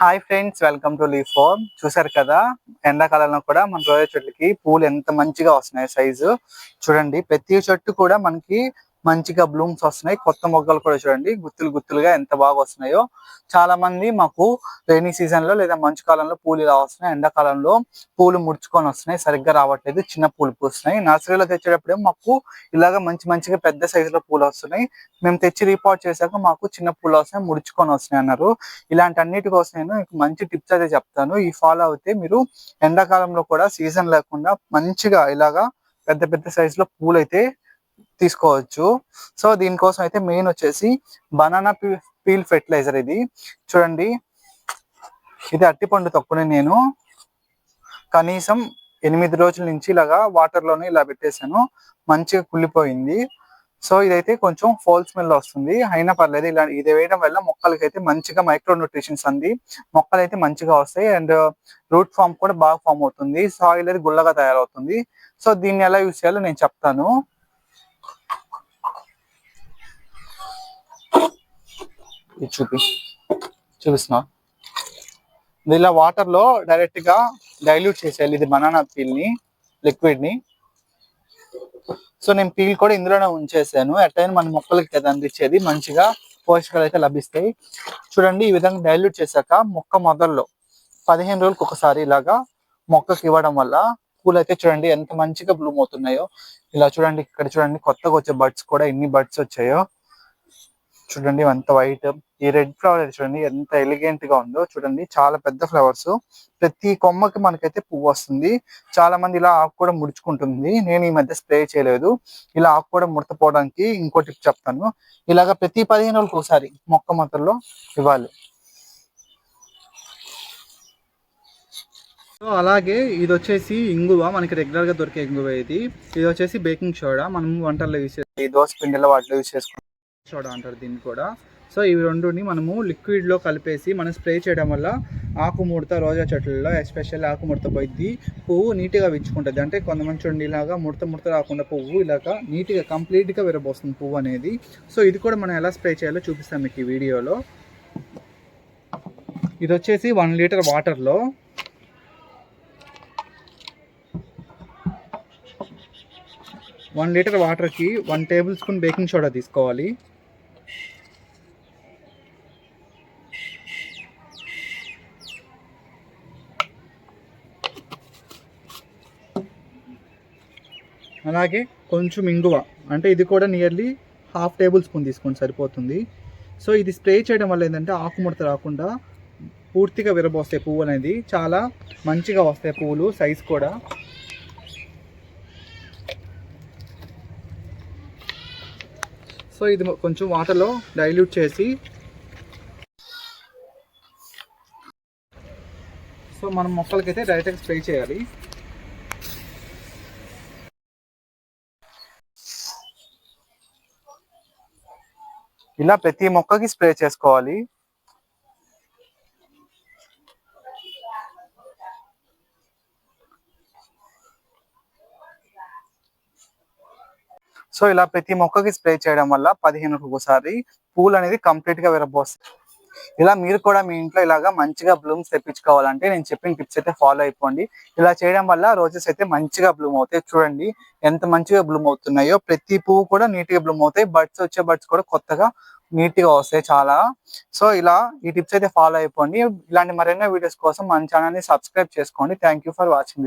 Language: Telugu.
హాయ్ ఫ్రెండ్స్ వెల్కమ్ టు లీవ్ ఫోర్ చూసారు కదా ఎండాకాలంలో కూడా మన రోజా చెట్లకి పూలు ఎంత మంచిగా వస్తున్నాయి సైజు చూడండి ప్రతి చెట్టు కూడా మనకి మంచిగా బ్లూమ్స్ వస్తున్నాయి. కొత్త మొగ్గలు కూడా చూడండి. గుత్తులు గుత్తులుగా ఎంత బాగా వస్తున్నాయో. చాలా మంది మాకు రైనీ సీజన్లో లేదా మంచు కాలంలో పూలు ఇలా వస్తున్నాయి. ఎండాకాలంలో పూలు ముడుచుకొని వస్తున్నాయి. సరిగ్గా రావట్లేదు. చిన్న పూలు పూస్తున్నాయి. నర్సరీలో తెచ్చేటప్పుడు మాకు ఇలాగ మంచి మంచిగా పెద్ద సైజులో పూలు వస్తున్నాయి. మేము తెచ్చి రిపోర్ట్ చేశాక మాకు చిన్న పూలు వస్తున్నాయి. ముడుచుకొని వస్తున్నాయి అన్నారు. ఇలాంటి అన్నిటి కోసం నేను మీకు మంచి టిప్స్ అయితే చెప్తాను. ఈ ఫాలో అయితే మీరు ఎండాకాలంలో కూడా సీజన్ లేకుండా మంచిగా ఇలాగా పెద్ద పెద్ద సైజులో పూలు అయితే తీసుకోవచ్చు. సో దీనికోసం అయితే మెయిన్ వచ్చేసి బనానా పీల్ ఫెర్టిలైజర్ ఇది. చూడండి. ఇది అట్టిపండు తొక్కుని నేను. కనీసం ఎనిమిది రోజుల నుంచి ఇలాగా వాటర్లోనే ఇలా పెట్టేశాను. మంచిగా కుళ్ళిపోయింది. సో ఇదైతే కొంచెం ఫోల్ స్మెల్ వస్తుంది. అయినా పర్లేదు ఇలా ఇది వేయడం వల్ల మొక్కలకి అయితే మంచిగా మైక్రో న్యూట్రిషన్స్ అంది. మొక్కలు అయితే మంచిగా వస్తాయి. అండ్ రూట్ ఫామ్ కూడా బాగా ఫామ్ అవుతుంది. సాయిల్ అది గుల్లగా తయారవుతుంది. సో దీన్ని ఎలా యూస్ చేయాలో నేను చెప్తాను. ఇది చూపి. చూపిస్తున్నా. ఇలా వాటర్లో డైరెక్ట్గా డైల్యూట్ చేసేయాలి. ఇది బనానా పీల్ని లిక్విడ్ని. సో నేను పీల్ కూడా ఇందులోనే ఉంచేసాను. ఎట్లయినా మన మొక్కలకి కదా అందించేది. మంచిగా పోషకాలు అయితే లభిస్తాయి. చూడండి ఈ విధంగా డైల్యూట్ చేశాక మొక్క మొదల్లో పదిహేను రోజులకు ఒకసారి ఇలాగా మొక్కకి ఇవ్వడం వల్ల పూలు అయితే చూడండి ఎంత మంచిగా బ్లూమ్ అవుతున్నాయో. ఇలా చూడండి ఇక్కడ చూడండి కొత్తగా వచ్చే బర్డ్స్ కూడా ఎన్ని బర్డ్స్ వచ్చాయో. చూడండి ఎంత వైట్ ఈ రెడ్ ఫ్లవర్ చూడండి ఎంత ఎలిగెంట్గా ఉందో చూడండి. చాలా పెద్ద ఫ్లవర్స్ ప్రతి కొమ్మకి మనకైతే పువ్వు వస్తుంది. చాలా మంది ఇలా ఆకు కూడా ముడుచుకుంటుంది. నేను ఈ మధ్య స్ప్రే చేయలేదు. ఇలా ఆకు కూడా ముడతపోవడానికి ఇంకో టిప్ చెప్తాను. ఇలాగా ప్రతి పదిహేను రోజులకు ఒకసారి మొక్క మొత్తంలో ఇవ్వాలి. సో అలాగే ఇది వచ్చేసి ఇంగువ. మనకి రెగ్యులర్గా దొరికే ఇంగువ ఇది. ఇది వచ్చేసి బేకింగ్ సోడా మనం వంటల్లో యూస్ చేసి దోశ పిండిలో వాటిలో యూస్ చేసుకుంటాం. సోడా అంటారు దీన్ని కూడా. సో ఇవి రెండుని మనము లిక్విడ్లో కలిపేసి మనం స్ప్రే చేయడం వల్ల ఆకు ముడత రోజా చెట్లలో ఎస్పెషల్ ఆకు ముడత పువ్వు నీట్గా విచ్చుకుంటుంది. అంటే కొంతమంది చూడండి ఇలాగా ముడత ముడత రాకుండా పువ్వు ఇలాగా నీట్గా కంప్లీట్గా విరబోస్తుంది పువ్వు అనేది. సో ఇది కూడా మనం ఎలా స్ప్రే చేయాలో చూపిస్తాం మీకు ఈ వీడియోలో. ఇది వచ్చేసి వన్ లీటర్ వాటర్లో వన్ లీటర్ వాటర్కి one tablespoon baking soda తీసుకోవాలి. అలాగే కొంచెం ఇంగువ అంటే ఇది కూడా నియర్లీ హాఫ్ టేబుల్ స్పూన్ తీసుకోండి సరిపోతుంది. సో ఇది స్ప్రే చేయడం వల్ల ఏంటంటే ఆకుముడత రాకుండా పూర్తిగా విరబోస్తాయి పువ్వు అనేది. చాలా మంచిగా వస్తాయి పువ్వులు సైజ్ కూడా. సో ఇది కొంచెం వాటర్లో డైల్యూట్ చేసి సో మనం మొక్కలకైతే డైరెక్ట్గా స్ప్రే చేయాలి. ఇలా ప్రతి మొక్కకి స్ప్రే చేసుకోవాలి. సో ఇలా ప్రతి మొక్కకి స్ప్రే చేయడం వల్ల పదిహేను ఒకసారి పూలు అనేది కంప్లీట్గా విరబోస్తాయి. ఇలా మీరు కూడా మీ ఇంట్లో ఇలాగా మంచిగా బ్లూమ్స్ తెప్పించుకోవాలంటే నేను చెప్పిన టిప్స్ అయితే ఫాలో అయిపోండి. ఇలా చేయడం వల్ల రోజెస్ అయితే మంచిగా బ్లూమ్ అవుతాయి. చూడండి ఎంత మంచిగా బ్లూమ్ అవుతున్నాయో. ప్రతి పువ్వు కూడా నీట్గా బ్లూమ్ అవుతాయి. బర్డ్స్ వచ్చే బర్డ్స్ కూడా కొత్తగా నీట్గా వస్తాయి చాలా. సో ఇలా ఈ టిప్స్ అయితే ఫాలో అయిపోండి. ఇలాంటి మరెన్నో వీడియోస్ కోసం మన ఛానల్ని సబ్స్క్రైబ్ చేసుకోండి. Thank for watching.